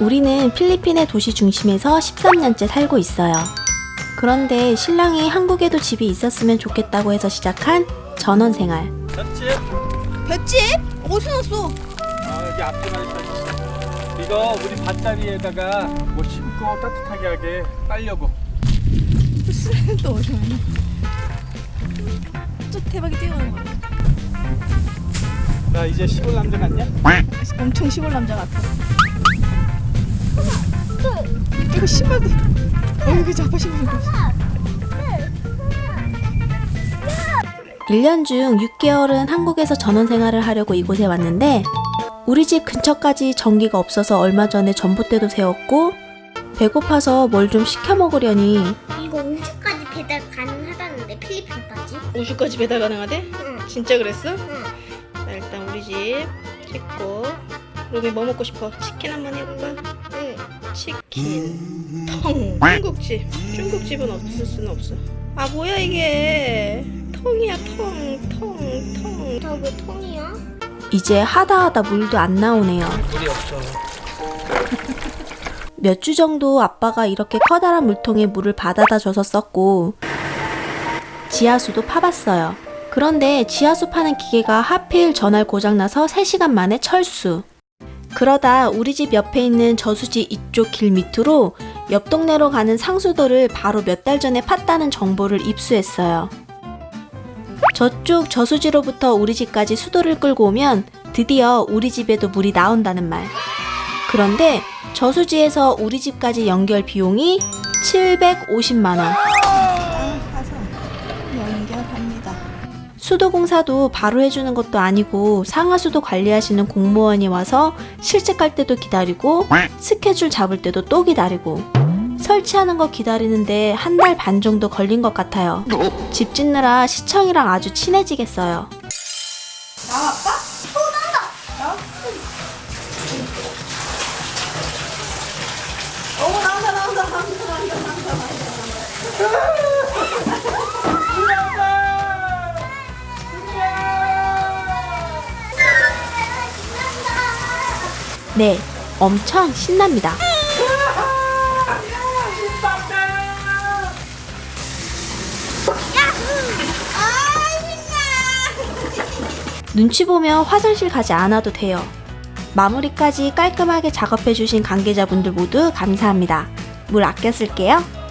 우리는 필리핀의 도시 중심에서 13년째 살고 있어요. 그런데 신랑이 한국에도 집이 있었으면 좋겠다고 해서 시작한 전원 생활. 잣집? 볏집? 어디서 났어? 아 여기 앞에만 있어 이거 우리 밭다리에다가 뭐 심고 따뜻하게 하게 빨려고 술은 또 어디서 났냐? 또 대박이 뛰어오는 거야. 나 이제 시골 남자 같냐? 엄청 시골 남자 같아. 이거 신발도. 어 여기 자파 신발 입고 있어. 1년 중 6개월은 한국에서 전원 생활을 하려고 이곳에 왔는데 우리 집 근처까지 전기가 없어서 얼마 전에 전봇대도 세웠고 배고파서 뭘 좀 시켜 먹으려니 이거 우주까지 배달 가능하다는데 필리핀까지? 우주까지 배달 가능하대? 응. 진짜 그랬어? 응. 자, 일단 우리 집 찍고 로미 뭐 먹고 싶어? 치킨 한번 해볼까? 응. 치킨 통 중국집 중국집은 없을 수는 없어 아 뭐야 이게 통이야 통통통 저왜 통이야? 이제 하다 하다 물도 안 나오네요. 물이 없어 몇 주 정도 아빠가 이렇게 커다란 물통에 물을 받아다 줘서 썼고 지하수도 파봤어요. 그런데 지하수 파는 기계가 하필 전날 고장나서 3시간 만에 철수. 그러다 우리 집 옆에 있는 저수지 이쪽 길 밑으로 옆 동네로 가는 상수도를 바로 몇 달 전에 팠다는 정보를 입수했어요. 저쪽 저수지로부터 우리 집까지 수도를 끌고 오면 드디어 우리 집에도 물이 나온다는 말. 그런데 저수지에서 우리 집까지 연결 비용이 750만 원. 수도 공사도 바로 해주는 것도 아니고 상하수도 관리하시는 공무원이 와서 실측할 때도 기다리고 스케줄 잡을 때도 또 기다리고 설치하는 거 기다리는데 한 달 반 정도 걸린 것 같아요. 집 짓느라 시청이랑 아주 친해지겠어요. 아빠? 어 나온다 나와? 오 나온다 나온다 나온다 나온다 나온다 네, 엄청 신납니다. 눈치 보며 화장실 가지 않아도 돼요. 마무리까지 깔끔하게 작업해주신 관계자분들 모두 감사합니다. 물 아껴 쓸게요.